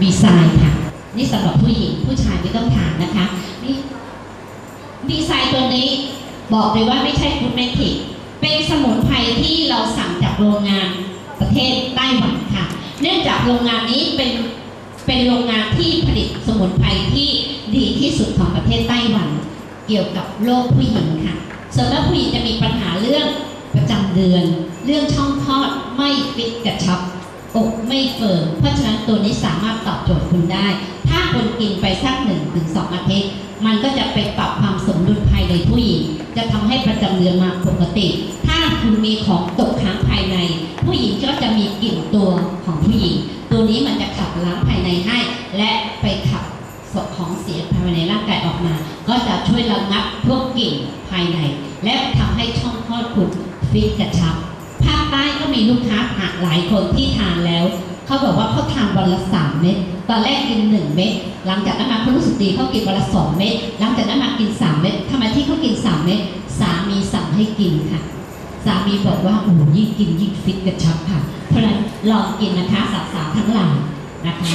บีไซน์ค่ะ นี่สำหรับผู้หญิงผู้ชายไม่ต้องทานนะคะ นี่บีไซน์ตัวนี้บอกเลยว่าไม่ใช่ฟูดเมทิกเป็นสมุนไพรที่เราสั่งจากโรงงานประเทศไต้หวันค่ะ เนื่องจากโรงงานนี้เป็นเป็นโรงงานที่ผลิตสมุนไพรที่ดีที่สุดของประเทศไต้หวัน เกี่ยวกับโรคผู้หญิงค่ะ ส่วนมากผู้หญิงจะมีปัญหาเรื่องประจำเดือน เรื่องช่องคลอดไม่ฟิตกระชับ อกไม่เฟิร์มเพราะฉะนั้นตัวนี้สามารถตอบโจทย์คุณได้ ถ้าคุณกินไปสักหนึ่งถึงสองอาทิตย์มันก็จะไปปรับความสมดุลภายในผู้หญิง จะทำให้ประจำเดือนมาปกติ ถ้าคุณมีของตกค้างภายใน ผู้หญิงก็จะมีกลิ่นตัวของผู้หญิง ตัวนี้มันจะขับล้างภายในให้ และไปขับศพของเสียภายในร่างกายออกมา ก็จะช่วยระงับพวกกลิ่นภายใน และทำให้ช่องคลอดคุณฟิตกระชับ มีลูกค้าหลายคนที่ทานแล้ว เขาบอกว่าเขาทานวันละสามเม็ดตอนแรกกินหนึ่งเม็ดหลังจากนั้นมาเขารู้สึกดีเขากินวันละสองเม็ดหลังจากนั้นมากินสามเม็ดทำไมที่เขากินสามเม็ดสามีสั่งให้กินค่ะ สามีบอกว่าโอ้ยิ่งกินยิ่งฟิตกระชับค่ะ เพราะฉะนั้นลองกินนะคะสาวๆทั้งหลายนะคะ